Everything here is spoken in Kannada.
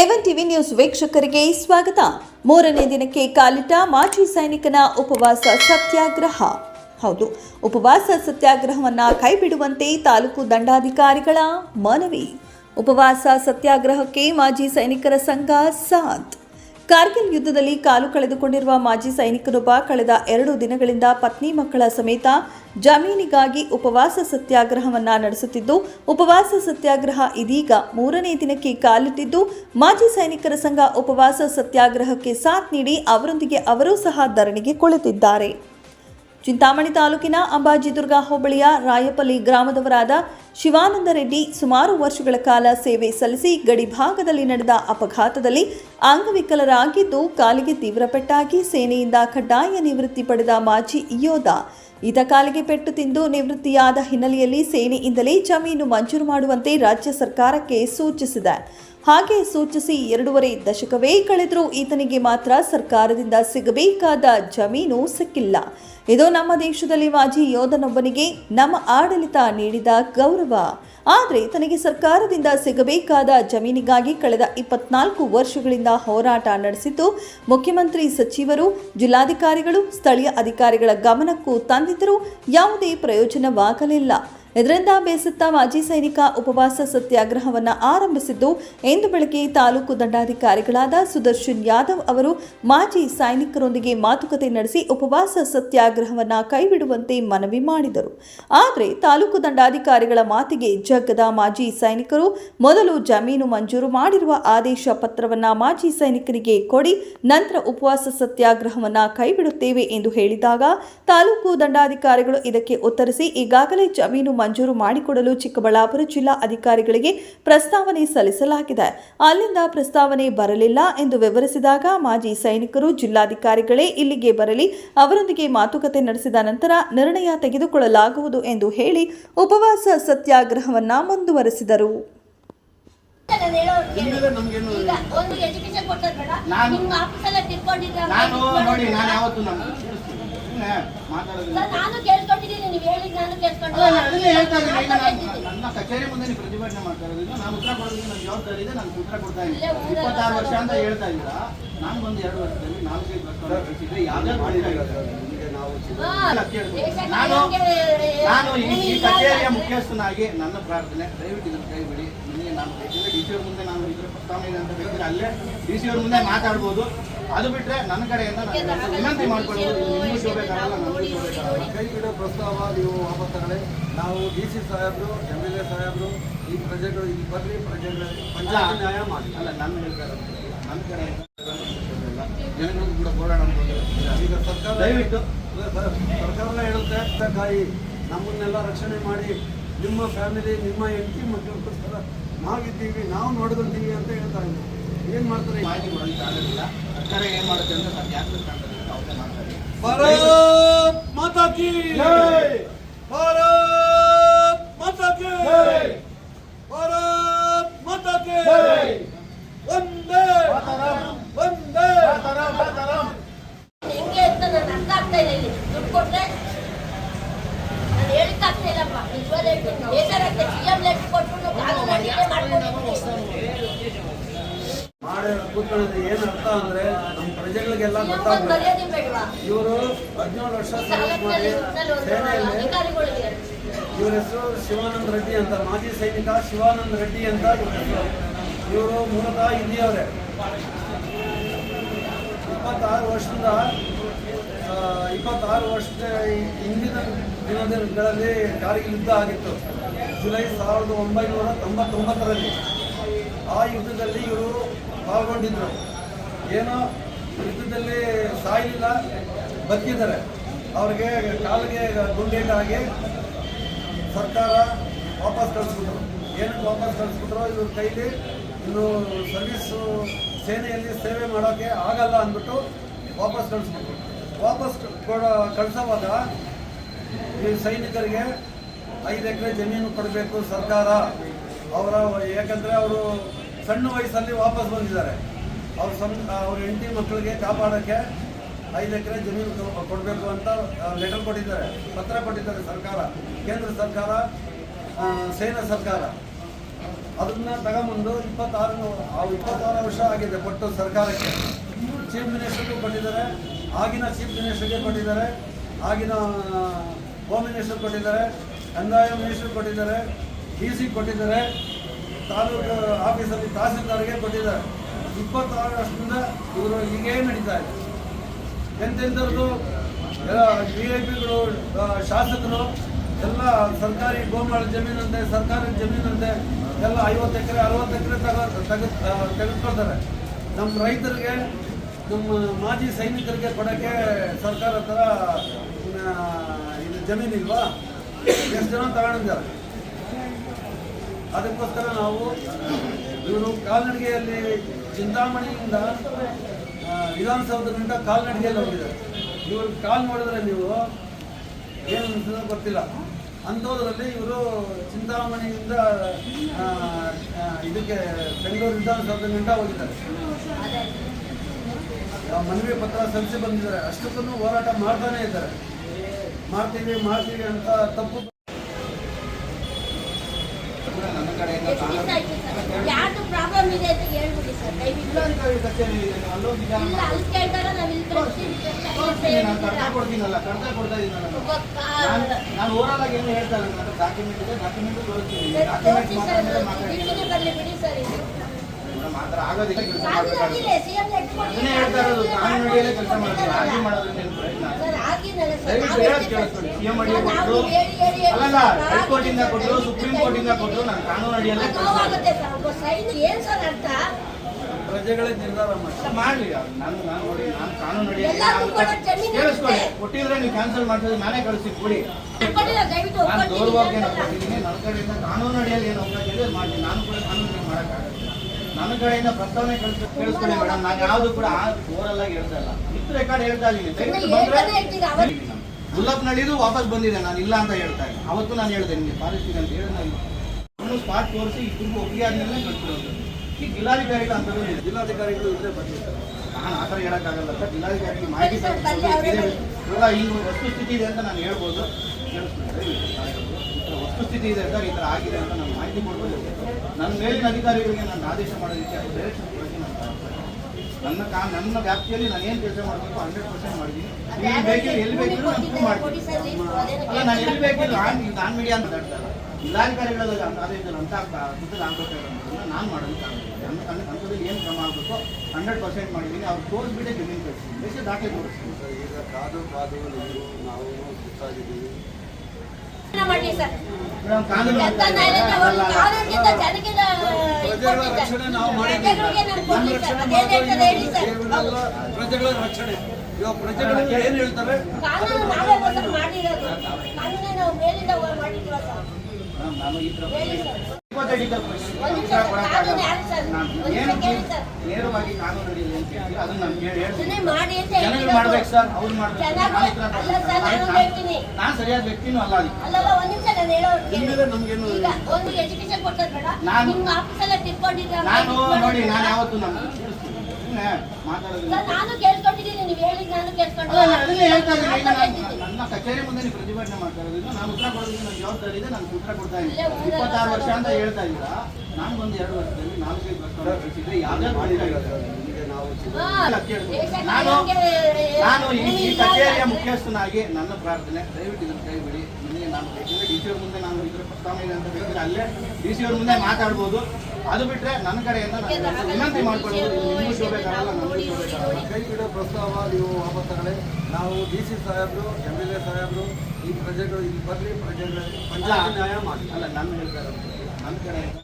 ಏವನ್ ಟಿವಿ ನ್ಯೂಸ್ ವೀಕ್ಷಕರಿಗೆ ಸ್ವಾಗತ. ಮೂರನೇ ದಿನಕ್ಕೆ ಕಾಲಿಟ ಮಾಜಿ ಸೈನಿಕನ ಉಪವಾಸ ಸತ್ಯಾಗ್ರಹ. ಹೌದು, ಉಪವಾಸ ಸತ್ಯಾಗ್ರಹವನ್ನ ಕೈಬಿಡುವಂತೆ ತಾಲೂಕು ದಂಡಾಧಿಕಾರಿಗಳ ಮನವಿ. ಉಪವಾಸ ಸತ್ಯಾಗ್ರಹಕ್ಕೆ ಮಾಜಿ ಸೈನಿಕರ ಸಂಘ ಸಾಥ್. ಕಾರ್ಗಿಲ್ ಯುದ್ಧದಲ್ಲಿ ಕಾಲು ಕಳೆದುಕೊಂಡಿರುವ ಮಾಜಿ ಸೈನಿಕನೊಬ್ಬ ಕಳೆದ ಎರಡು ದಿನಗಳಿಂದ ಪತ್ನಿ ಮಕ್ಕಳ ಸಮೇತ ಜಮೀನಿಗಾಗಿ ಉಪವಾಸ ಸತ್ಯಾಗ್ರಹವನ್ನ ನಡೆಸುತ್ತಿದ್ದು, ಉಪವಾಸ ಸತ್ಯಾಗ್ರಹ ಇದೀಗ ಮೂರನೇ ದಿನಕ್ಕೆ ಕಾಲಿಟ್ಟಿದ್ದು, ಮಾಜಿ ಸೈನಿಕರ ಸಂಘ ಉಪವಾಸ ಸತ್ಯಾಗ್ರಹಕ್ಕೆ ಸಾಥ್ ನೀಡಿ ಅವರೊಂದಿಗೆ ಅವರೂ ಸಹ ಧರಣಿಗೆ ಕುಳಿತಿದ್ದಾರೆ. ಚಿಂತಾಮಣಿ ತಾಲೂಕಿನ ಅಂಬಾಜಿದುರ್ಗ ಹೋಬಳಿಯ ರಾಯಪಲ್ಲಿ ಗ್ರಾಮದವರಾದ ಶಿವಾನಂದ ರೆಡ್ಡಿ ಸುಮಾರು ವರ್ಷಗಳ ಕಾಲ ಸೇವೆ ಸಲ್ಲಿಸಿ ಗಡಿಭಾಗದಲ್ಲಿ ನಡೆದ ಅಪಘಾತದಲ್ಲಿ ಅಂಗವಿಕಲರಾಗಿದ್ದು ಕಾಲಿಗೆ ತೀವ್ರ ಪೆಟ್ಟಾಗಿ ಸೇನೆಯಿಂದ ಕಡ್ಡಾಯ ನಿವೃತ್ತಿ ಪಡೆದ ಮಾಜಿ ಯೋಧ. ಈತ ಕಾಲಿಗೆ ಪೆಟ್ಟು ತಿಂದು ನಿವೃತ್ತಿಯಾದ ಹಿನ್ನೆಲೆಯಲ್ಲಿ ಸೇನೆಯಿಂದಲೇ ಜಮೀನು ಮಂಜೂರು ಮಾಡುವಂತೆ ರಾಜ್ಯ ಸರ್ಕಾರಕ್ಕೆ ಸೂಚಿಸಿದೆ. ಹಾಗೆ ಸೂಚಿಸಿ ಎರಡೂವರೆ ದಶಕವೇ ಕಳೆದರೂ ಈತನಿಗೆ ಮಾತ್ರ ಸರ್ಕಾರದಿಂದ ಸಿಗಬೇಕಾದ ಜಮೀನು ಸಿಕ್ಕಿಲ್ಲ. ಇದು ನಮ್ಮ ದೇಶದಲ್ಲಿ ಮಾಜಿ ಯೋಧನೊಬ್ಬನಿಗೆ ನಮ್ಮ ಆಡಳಿತ ನೀಡಿದ ಗೌರವ. ಆದರೆ ತನಗೆ ಸರ್ಕಾರದಿಂದ ಸಿಗಬೇಕಾದ ಜಮೀನಿಗಾಗಿ ಕಳೆದ ಇಪ್ಪತ್ನಾಲ್ಕು ವರ್ಷಗಳಿಂದ ಹೋರಾಟ ನಡೆಸಿದ್ದು ಮುಖ್ಯಮಂತ್ರಿ ಸಚಿವರು, ಜಿಲ್ಲಾಧಿಕಾರಿಗಳು, ಸ್ಥಳೀಯ ಅಧಿಕಾರಿಗಳ ಗಮನಕ್ಕೂ ತಂದಿದ್ದರೂ ಯಾವುದೇ ಪ್ರಯೋಜನವಾಗಲಿಲ್ಲ. ಇದರಿಂದ ಬೇಸತ್ತ ಮಾಜಿ ಸೈನಿಕ ಉಪವಾಸ ಸತ್ಯಾಗ್ರಹವನ್ನು ಆರಂಭಿಸಿದ್ದು, ಇಂದು ಬೆಳಗ್ಗೆ ತಾಲೂಕು ದಂಡಾಧಿಕಾರಿಗಳಾದ ಸುದರ್ಶನ್ ಯಾದವ್ ಅವರು ಮಾಜಿ ಸೈನಿಕರೊಂದಿಗೆ ಮಾತುಕತೆ ನಡೆಸಿ ಉಪವಾಸ ಸತ್ಯಾಗ್ರಹವನ್ನು ಕೈಬಿಡುವಂತೆ ಮನವಿ ಮಾಡಿದರು. ಆದರೆ ತಾಲೂಕು ದಂಡಾಧಿಕಾರಿಗಳ ಮಾತಿಗೆ ಜಗ್ಗದ ಮಾಜಿ ಸೈನಿಕರು ಮೊದಲು ಜಮೀನು ಮಂಜೂರು ಮಾಡಿರುವ ಆದೇಶ ಪತ್ರವನ್ನು ಮಾಜಿ ಸೈನಿಕರಿಗೆ ಕೊಡಿ, ನಂತರ ಉಪವಾಸ ಸತ್ಯಾಗ್ರಹವನ್ನು ಕೈಬಿಡುತ್ತೇವೆ ಎಂದು ಹೇಳಿದಾಗ ತಾಲೂಕು ದಂಡಾಧಿಕಾರಿಗಳು ಇದಕ್ಕೆ ಉತ್ತರಿಸಿ, ಈಗಾಗಲೇ ಜಮೀನು ಮಂಜೂರು ಮಾಡಿಕೊಡಲು ಚಿಕ್ಕಬಳ್ಳಾಪುರ ಜಿಲ್ಲಾ ಅಧಿಕಾರಿಗಳಿಗೆ ಪ್ರಸ್ತಾವನೆ ಸಲ್ಲಿಸಲಾಗಿದೆ. ಅಲ್ಲಿಂದ ಪ್ರಸ್ತಾವನೆ ಬರಲಿಲ್ಲ ಎಂದು ವಿವರಿಸಿದಾಗ ಮಾಜಿ ಸೈನಿಕರು ಜಿಲ್ಲಾಧಿಕಾರಿಗಳೇ ಇಲ್ಲಿಗೆ ಬರಲಿ ಅವರೊಂದಿಗೆ ಮಾತುಕತೆ ನಡೆಸಿದ ನಂತರ ನಿರ್ಣಯ ತೆಗೆದುಕೊಳ್ಳಲಾಗುವುದು ಎಂದು ಹೇಳಿ ಉಪವಾಸ ಸತ್ಯಾಗ್ರಹವನ್ನ ಮುಂದುವರೆಸಿದರು. ನಾನು ನನ್ನ ಕಚೇರಿ ಮುಂದೆ ನೀವು ಪ್ರತಿಭಟನೆ ಮಾಡ್ತಾ ಇರೋದ್ರಿಂದ ನಾನು ಉತ್ತರ ಕೊಡೋದಕ್ಕೆ ನನ್ನ ಜವಾಬ್ದಾರಿ ಇದೆ ನಾನು ಉತ್ತರ ಕೊಡ್ತಾ ಇದ್ದೀನಿ. ಇಪ್ಪತ್ತಾರು ವರ್ಷ ಅಂತ ಹೇಳ್ತಾ ಇದ್ದೀರಾ? ನಾನು ಬಂದು ಎರಡು ವರ್ಷದಲ್ಲಿ ನಾಲ್ಕೈದು ವರ್ಷ ಯಾವುದೇ. ದೇಶಕ್ಕೆ ನಾನು ನಾನು ಈ ಕಚೇರಿಯ ಮುಖ್ಯಸ್ಥನಾಗಿ ನನ್ನ ಪ್ರಾರ್ಥನೆ ದಯವಿಟ್ಟು ಇದನ್ನು ಕೈಬಿಡಿ. ನನಗೆ ನಾನು ಬೇಕಿದ್ರೆ ಡಿ ಸಿ ಅವ್ರ ಮುಂದೆ ನಾನು ಇದರ ಪ್ರಸ್ತಾವನೆ ಇದೆ ಅಂತ ಬೇಕಿದ್ರೆ ಅಲ್ಲೇ ಡಿ ಸಿ ಅವ್ರ ಮುಂದೆ ಮಾತಾಡ್ಬೋದು. ಅದು ಬಿಟ್ರೆ ನನ್ನ ಕಡೆಯಿಂದ ನಾನು ವಿನಂತಿ ಮಾಡ್ಕೊಳ್ಬೋದು. ನಿಮಗೂ ಶೋಭೆಕಾರಲ್ಲ ನನಗೂ ಶೋಭೆಕಾರಲ್ಲ ಕೈ ಬಿಡೋ ಪ್ರಸ್ತಾವ ನೀವು ವಾಪಸ್ ತಗೊಳ್ಳಿ. ನಾವು ಡಿ ಸಿ ಸಾಹೇಬರು ಎಂ ಎಲ್ ಎ ಸಾಹೇಬರು ಈ ಪ್ರಜೆಗಳು ಇಲ್ಲಿ ಬರಲಿ ಪ್ರಜೆಗಳ ಪಂಚಾಯತ್ ನ್ಯಾಯ ಮಾಡಿ. ಅಲ್ಲ ನಾನು ಹೇಳ್ತಾ ಇರೋದು ನನ್ನ ಕಡೆಯಿಂದ ಜನಗಳಿಗೂ ಕೂಡ ಹೋರಾಟ ಅಂತ ಈಗ ಸರ್ಕಾರ ದಯವಿಟ್ಟು ಸರ್ಕಾರನೇ ಹೇಳುತ್ತೆ ತಾಯಿ ನಮ್ಮನ್ನೆಲ್ಲ ರಕ್ಷಣೆ ಮಾಡಿ ನಿಮ್ಮ ಫ್ಯಾಮಿಲಿ ನಿಮ್ಮ ಹೆಂಡತಿ ಮಕ್ಕಳಿಗೋಸ್ಕರ ನಾವಿದ್ದೀವಿ ನಾವು ನೋಡ್ಕೊಂತೀವಿ ಅಂತ ಹೇಳ್ತಾ ಇದ್ದೀವಿ ಏನು ಮಾಡ್ತಾರೆ? ಮಾಹಿತಿ ಕೊಡೋದಕ್ಕೆ ಆಗೋದಿಲ್ಲ. ಸರ್ಕಾರ ಏನು ಮಾಡುತ್ತೆ ಅಂತ ನಾನು ಯಾಕೆ ಮಾಡ್ತಾರೆ. ಭಾರತ್ ಮಾತಾ ಕಿ ಭಾರತ್ ಮಾತಾ ಕಿ ಭಾರತ್ ಮಾತಾ ಕಿ ಒಂದೇ ಒಂದೇ ಹೆಂಗೆ ಅಂತ ನಾನು ಅರ್ಥ ಆಗ್ತಾ ಇಲ್ಲ ಇಲ್ಲಿ ದುಡ್ಡು ಕೊಟ್ರೆ ನಾನು ಹೇಳಿಕ್ ಆಗ್ತಾ ಇಲ್ಲಪ್ಪ ನಿಜವಾದ ಹೇಳ್ತೀನಿ ಬೇಜಾರಾಗ್ತದೆ ಸಿ ಎಂ ಲೆಟರ್ ಕೊಟ್ಬಿಟ್ಟು ಕಾನೂನು ಅಡಿಗೆ ಮಾಡ್ಕೊಂಡಿದ್ದೀನಿ ಮಾಡಿ ಕೂತ್ಕೊಳ್ಳೋದು ಏನು ಅರ್ಥ ಅಂದ್ರೆ ನಮ್ಮ ಪ್ರಜೆಗಳಿಗೆಲ್ಲ ಬೇಡವಾ? ಇವರು ಹದಿನೇಳು ವರ್ಷ ಸರ್ವಿಸ್ ಮಾಡಿ ಸೇನೆಯಲ್ಲಿ ಇವ್ರ ಹೆಸರು ಶಿವಾನಂದ ರೆಡ್ಡಿ ಅಂತ ಮಾಜಿ ಸೈನಿಕ ಶಿವಾನಂದ ರೆಡ್ಡಿ ಅಂತ ಇವ್ರ ಮೂಲತಃ ಹಿಂದಿಯವರೇ. ಇಪ್ಪತ್ತಾರು ವರ್ಷದಿಂದ ಇಪ್ಪತ್ತಾರು ವರ್ಷದ ಹಿಂದಿನ ದಿನಗಳಲ್ಲಿ ಕಾರ್ಗಿಲ್ ಯುದ್ಧ ಆಗಿತ್ತು. ಜುಲೈ ಸಾವಿರದ ಒಂಬೈನೂರ ತೊಂಬತ್ತೊಂಬತ್ತರಲ್ಲಿ ಆ ಯುದ್ಧದಲ್ಲಿ ಇವರು ಪಾಲ್ಗೊಂಡಿದ್ದರು ಏನೋ ಯುದ್ಧದಲ್ಲಿ ಸಾಯಲಿಲ್ಲ, ಬದುಕಿದ್ದಾರೆ. ಅವ್ರಿಗೆ ಕಾಲಿಗೆ ಗುಂಡೇಟಾಗಿ ಸರ್ಕಾರ ವಾಪಸ್ ಕಳಿಸ್ಬಿಟ್ರು. ಏನಕ್ಕೆ ವಾಪಸ್ ಕಳಿಸ್ಬಿಟ್ರು? ಇವ್ರ ಕೈಲಿ ಇನ್ನು ಸರ್ವಿಸು ಸೇನೆಯಲ್ಲಿ ಸೇವೆ ಮಾಡೋಕ್ಕೆ ಆಗಲ್ಲ ಅಂದ್ಬಿಟ್ಟು ವಾಪಸ್ ಕಳಿಸ್ಬಿಟ್ರು. ವಾಪಸ್ ಕೊಡೋ ಕಳಿಸೋವಾಗ ಈ ಸೈನಿಕರಿಗೆ ಐದು ಎಕರೆ ಜಮೀನು ಕೊಡಬೇಕು ಸರ್ಕಾರ. ಅವರ ಯಾಕಂದರೆ ಅವರು ಸಣ್ಣ ವಯಸ್ಸಲ್ಲಿ ವಾಪಸ್ ಬಂದಿದ್ದಾರೆ. ಅವ್ರ ಸಂ, ಅವ್ರ ಹೆಂಡತಿ ಮಕ್ಕಳಿಗೆ ಕಾಪಾಡೋಕ್ಕೆ ಐದು ಎಕರೆ ಜಮೀನು ಕೊಡಬೇಕು ಅಂತ ಲೆಟರ್ ಕೊಟ್ಟಿದ್ದಾರೆ. ಪತ್ರ ಕೊಟ್ಟಿದ್ದಾರೆ ಸರ್ಕಾರ. ಕೇಂದ್ರ ಸರ್ಕಾರ ಸೇನಾ ಸರ್ಕಾರ. ಅದನ್ನ ತಗೊಂಬಂದು ಇಪ್ಪತ್ತಾರು ಇಪ್ಪತ್ತಾರು ವರ್ಷ ಆಗಿದೆ ಕೊಟ್ಟು ಸರ್ಕಾರಕ್ಕೆ. ಚೀಫ್ ಮಿನಿಸ್ಟರ್ಗೂ ಕೊಟ್ಟಿದ್ದಾರೆ. ಆಗಿನ ಚೀಫ್ ಮಿನಿಸ್ಟರ್ಗೆ ಕೊಟ್ಟಿದ್ದಾರೆ, ಆಗಿನ ಹೋಮ್ ಮಿನಿಸ್ಟರ್ ಕೊಟ್ಟಿದ್ದಾರೆ, ಕಂದಾಯ ಮಿನಿಸ್ಟರ್ ಕೊಟ್ಟಿದ್ದಾರೆ, ಡಿ ಸಿ ಕೊಟ್ಟಿದ್ದಾರೆ, ತಾಲೂಕು ಆಫೀಸಲ್ಲಿ ತಹಸೀಲ್ದಾರ್ಗೆ ಕೊಟ್ಟಿದ್ದಾರೆ. ಇಪ್ಪತ್ತಾರು ವರ್ಷದಿಂದ ಇವರು ಹೀಗೇ ನಡೀತಾ ಇದೆ. ಎಂತೆಂಥದ್ದು ವಿ ಐ ಪಿಗಳು ಶಾಸಕರು, ಎಲ್ಲ ಸರ್ಕಾರಿ ಗೋಮಾಳ ಜಮೀನಂತೆ, ಸರ್ಕಾರಿ ಜಮೀನಂತೆ ಎಲ್ಲ ಐವತ್ತು ಎಕರೆ, ಅರವತ್ತು ಎಕರೆ ತಗೋ ತೆಗೆದು ತೆಗೆದುಕೊಳ್ತಾರೆ. ನಮ್ಮ ರೈತರಿಗೆ ನಮ್ಮ ಮಾಜಿ ಸೈನಿಕರಿಗೆ ಕೊಡೋಕ್ಕೆ ಸರ್ಕಾರ ಹತ್ರ ಇದು ಜಮೀನಿಲ್ವಾ ಎಷ್ಟು ಜನ ತಗೊಂಡಿದ್ದಾರೆ? ಅದಕ್ಕೋಸ್ಕರ ನಾವು ಇವರು ಕಾಲ್ನಡಿಗೆಯಲ್ಲಿ ಚಿಂತಾಮಣಿಯಿಂದ ವಿಧಾನಸೌಧದಿಂದ ಕಾಲ್ನಡಿಗೆಯಲ್ಲಿ ಹೋಗಿದ್ದಾರೆ. ಇವರು ಕಾಲ್ ನೋಡಿದ್ರೆ ನೀವು ಏನು ಅನ್ಸೋದು ಗೊತ್ತಿಲ್ಲ. ಅಂಥದ್ರಲ್ಲಿ ಇವರು ಚಿಂತಾಮಣಿಯಿಂದ ಇದಕ್ಕೆ ಬೆಂಗಳೂರು ವಿಧಾನಸೌಧದಿಂದ ಹೋಗಿದ್ದಾರೆ. ಆ ಮನವಿ ಪತ್ರ ಸಲ್ಲಿಸಿ ಬಂದಿದ್ದಾರೆ. ಅಷ್ಟಕ್ಕೂ ಹೋರಾಟ ಮಾಡ್ತಾನೆ ಇದ್ದಾರೆ. ಮಾಡ್ತೀವಿ ಮಾಡ್ತೀವಿ ಅಂತ ತಪ್ಪು ಯಾರ್ದು ಪ್ರಾಬ್ಲಮ್ ಇದೆ ಅಂತ ಹೇಳ್ಬಿಡಿ ಸರ್. ದಯವಿಟ್ಟು. ಇಲ್ಲ. ಅಲ್ಲಿ ಕೇಳಿದಾಗ ನಾವು ಇಲ್ಲಿ ಡಾಕ್ಯುಮೆಂಟ್ ಇದೆ ಡಾಕ್ಯುಮೆಂಟ್ ತೋರಿಸ್ತೀನಿ. ಡಾಕ್ಯುಮೆಂಟ್ ಮಾತ್ರ ಬರಲಿ ಬಿಡಿ ಸರ್ ಇದು ಮಾತ್ರ ಆಗೋದಿಲ್ಲ ಕೆಲಸ ಮಾಡಬೇಕಾಗುತ್ತೆ. ಅದನ್ನೇ ಹೇಳ್ತಾ ಇರೋದು ಕಾನೂನು ಅಡಿಯಲ್ಲೇ ಕೆಲಸ ಮಾಡ್ತೀವಿ ಆರ್ಜಿ ಮಾಡೋದ್ರಿಂದ ಏನು. ಸರ್ ದಯವಿಟ್ಟು ಹೇಳೋದು ಎಷ್ಟು ಕೇಳಿಸ್ಕೊಳ್ಳಿ. ಸಿ ಎಂ ಅಡಿಯಲ್ಲಿ ಕೊಟ್ಟರು. ಅಲ್ಲಲ್ಲ ಹೈಕೋರ್ಟಿಂದ ಕೊಟ್ಟರು ಸುಪ್ರೀಂ ಕೋರ್ಟಿಂದ ಕೊಟ್ಟರು ನಾನು ಕಾನೂನು ಅಡಿಯಲ್ಲೇ ಕೆಲಸ ಪ್ರಜೆಗಳ ಸರ್ ಒಬ್ಬ ಸೈನ್ ಏನ್ ಸರ್ ಅರ್ಥ? ಪ್ರಜೆಗಳೇ ನಿರ್ಧಾರ ಮಾಡಿ. ಮಾಡ್ಲಿ. ನಾನು ನಾನು ನೋಡಿ ನಾನು ಕಾನೂನು ಅಡಿಯಲ್ಲಿ ಕೇಳಿಸ್ಕೊಳ್ಳಿ. ಕೊಟ್ಟಿದ್ರೆ ನೀವು ಕ್ಯಾನ್ಸಲ್ ಮಾಡ್ತಿದ್ರೆ ನಾನೇ ಕಳಿಸಿ ಕೊಡಿ. ನಾನು ಗೌರವವಾಗಿ. ಕೊಟ್ಟಿದ್ದೀನಿ. ನನ್ನ ಕಡೆಯಿಂದ ಕಾನೂನು ಅಡಿಯಲ್ಲಿ ಏನು ಹೋಗ್ತಾ ಇದೆ ಮಾಡ್ತೀನಿ. ನಾನು ಕೂಡ ಕಾನೂನು ಮಾಡೋಕ್ಕಾಗಲ್ಲ. ನನ್ನ ಕಡೆಯಿಂದ ಪ್ರಸ್ತಾವನೆ ಕಳಿಸ್ ಕೇಳಿಸ್ಕೊಳ್ಳಿ ಮೇಡಮ್. ನಾನು ಯಾವುದು ಕೂಡ ಓರಲ್ ಆಗಿ ಹೇಳ್ತಾ ಇಲ್ಲ. ಇತ್ತು ರೆಕಾರ್ಡ್ ಹೇಳ್ತಾ ಇದ್ದೀನಿ. ಗುಲ್ಲಪ್ನಳ್ಳಿದು ವಾಪಸ್ ಬಂದಿದೆ. ನಾನು ಇಲ್ಲ ಅಂತ ಹೇಳ್ತಾ ಇಲ್ಲ. ಅವತ್ತು ನಾನು ಹೇಳಿದೆ ನಿಮಗೆ ಫಾರೆಸ್ಟಿಗೆ ಅಂತ ಹೇಳಿ ನಾನು ಇನ್ನು ಸ್ಪಾಟ್ ತೋರಿಸಿ ಇಬ್ಬರಿಗೂ ಒಪ್ಪಿಗೆ ಆದ್ಮೇಲೆ ಕಳ್ಸಿರೋದು. ಈ ಜಿಲ್ಲಾಧಿಕಾರಿಗಳು ಅಂತ ಜಿಲ್ಲಾಧಿಕಾರಿಗಳು ಇದ್ರೆ ಬಂದಿರ್ತಾರೆ ನಾನು ಆ ಥರ ಹೇಳೋಕ್ಕಾಗಲ್ಲ ಸರ್. ಜಿಲ್ಲಾಧಿಕಾರಿಗೆ ಮಾಹಿತಿ. ಇವಾಗ ಈಗ ವಸ್ತುಸ್ಥಿತಿ ಇದೆ ಅಂತ ನಾನು ಹೇಳ್ಬೋದು. ಥರ ವಸ್ತುಸ್ಥಿತಿ ಇದೆ ಸರ್ ಈ ಥರ ಆಗಿದೆ ಅಂತ ನಾನು ಮಾಹಿತಿ ಕೊಡ್ಬೋದು. ನನ್ನ ಮೇಲಿನ ಅಧಿಕಾರಿಗಳಿಗೆ ನಾನು ಆದೇಶ ಮಾಡೋದಕ್ಕೆ ಅದು ಡೈರೆಕ್ಷನ್ ಕೊಡ್ತೀನಿ ಅಂತ. ನನ್ನ ಕಾ ನನ್ನ ವ್ಯಾಪ್ತಿಯಲ್ಲಿ ನಾನು ಏನು ಕೆಲಸ ಮಾಡಬೇಕು ಹಂಡ್ರೆಡ್ ಪರ್ಸೆಂಟ್ ಮಾಡಿದ್ದೀನಿ ಎಲ್ಲಿ ಬೇಕಿದ್ರೆ ಎಲ್ಲಿ ಬೇಕಿದ್ರು ನಾನು ಪ್ರೂವ್ ಮಾಡ್ತೀನಿ. ಅಲ್ಲ ನಾನು ಎಲ್ಲಿ ಬೇಕಿಲ್ಲ ನಾನು ನಾನು ಮೀಡಿಯಾ ಅಂತ ಹೇಳ್ತಾರೆ ಇಲ್ಲ. ಜಿಲ್ಲಾಧಿಕಾರಿಗಳ ಆದೇಶದಲ್ಲಿ ಅಂತ ಪುಸ್ತಕ ಹಾಕೋತಿರೋದ್ರಿಂದ ನಾನು ಮಾಡೋದಕ್ಕಾಗಲ್ಲ ನನ್ನ ಕಣ್ಣು ಹಂತದಲ್ಲಿ ಏನು ಕ್ರಮ ಆಗಬೇಕು ಹಂಡ್ರೆಡ್ ಪರ್ಸೆಂಟ್ ಮಾಡಿದ್ದೀನಿ. ಅವ್ರು ತೋರಿಸ್ಬಿಟ್ಟೆ ಜಮೀನು ಕಳಿಸ್ತೀನಿ ಬೇಸಿಗೆ ದಾಖಲೆ ತೋರಿಸ್ತೀನಿ. ಈಗ ಕಾದು ಕಾದು ನೀವು ನಾವು ಸುತ್ತಾಗಿದ್ದೀವಿ ಮಾಡಿ ಸರ್. ಪ್ರಜೆಗಳ ರಕ್ಷಣೆ ನಾವು ಮಾಡಿದ್ದೀವಿ ನಮ್ಮ ರಕ್ಷಣೆ ಸರ್. ಅದೇನು ಹೇಳಿ ಸರ್. ಪ್ರಜೆಗಳ ರಕ್ಷಣೆ. ಇವಾಗ ಪ್ರಜೆಗಳು ಏನು ಹೇಳ್ತಾರೆ. ನೇರವಾಗಿ ಕಾನೂನು ಅದನ್ನ ನಾನು ಹೇಳ್ತೀನಿ. ಮಾಡ್ಬೇಕು ಸರ್ ಅವ್ರು ಮಾಡ್ಬೇಕು. ಚೆನ್ನಾಗಿ- ನಾನು ಸರಿಯಾದ ವ್ಯಕ್ತಿನೂ ಅಲ್ಲ ಅದಕ್ಕೆ ಅಲ್ಲಲ್ಲ ಒಂದ್ ನಿಮಿಷ ನಾನು ನಾನು- ನಿಮ್ಮ ಆಫೀಸಲ್ಲೇ ತಿಳ್ಕೊಂಡಿದ್ರೆ ನಾನು ನೋಡಿ ನಾನು ಯಾವತ್ತು ನಾನು ಕೇಳ್ಕೊಂಡಿದ್ದೀನಿ ನೀವು ಹೇಳಿದ್ ನಾನು ಕೇಳ್ಕೊಂಡು ಅಲ್ಲ, ನಾನು ಅದನ್ನೇ ಹೇಳ್ತಾ ಇದ್ದೀನಿ. ಈಗ ನಾನು- ನನ್ನ ಕಚೇರಿ ಮುಂದೆ ನೀವು ಪ್ರತಿಭಟನೆ ಮಾಡ್ತಾ ಇರೋದ್ರಿಂದ ನಾನು ಉತ್ತರ ಕೊಡೋದಕ್ಕೆ ನನ್ನ ಜವಾಬ್ದಾರಿ ಇದೆ ನಾನು ಉತ್ತರ ಕೊಡ್ತಾ ಇಲ್ಲೇ ಇದ್ದೀನಿ ಇಪ್ಪತ್ತಾರು ವರ್ಷ ಅಂತ ಹೇಳ್ತಾ ಇದ್ದೀರಾ? ನಾನು ಒಂದು ಎರಡು ವರ್ಷದಲ್ಲಿ ನಾಲ್ಕೈದು ವರ್ಷ ಕಳಿಸಿದ್ರೆ ಯಾವ್ದಾದ್ರು ನಾನು ನಾನು ಈ ಕಚೇರಿಯ ಮುಖ್ಯಸ್ಥನಾಗಿ ನನ್ನ ಪ್ರಾರ್ಥನೆ ದಯವಿಟ್ಟು ಇದನ್ನು ಕೈಬಿಡಿ. ನನಗೆ ನಾನು ಬೇಕಿದ್ರೆ ಡಿ ಸಿ ಅವ್ರ ಮುಂದೆ ನಾನು ಇದ್ರ ಪ್ರಸ್ತಾವನೆ ಇದೆ ಅಂತ ಬೇಕಿದ್ರೆ ಅಲ್ಲೇ ಡಿ ಸಿ ಅವ್ರ ಮುಂದೆ ಮಾತಾಡ್ಬೋದು. ಅದು ಬಿಟ್ಟರೆ ನನ್ನ ಕಡೆಯಿಂದ ನಾನು ವಿನಂತಿ ಮಾಡ್ಕೊಳ್ಳೋದು ನಿಮಗೂ ಶೋಭೆ ತರಲ್ಲ ನನಗೂ ಶೋಭೆ ಕೈ ಬಿಡೋ ಪ್ರಸ್ತಾವ ನೀವು ವಾಪಸ್ ತಗೊಳ್ಳಿ ನಾವು ಡಿ ಸಿ ಸಾಹೇಬರು ಎಂ ಎಲ್ ಎ ಸಾಹೇಬರು ಈ ಪ್ರಜೆಗಳು ಇಲ್ಲಿ ಬರಲಿ ಪ್ರಜೆಗಳ. ಪಂಚಾಯತ್ ನ್ಯಾಯ ಮಾಡಿ. ಅಲ್ಲ ನಾನು ಹೇಳ್ತಾರೆ ನನ್ನ ಕಡೆ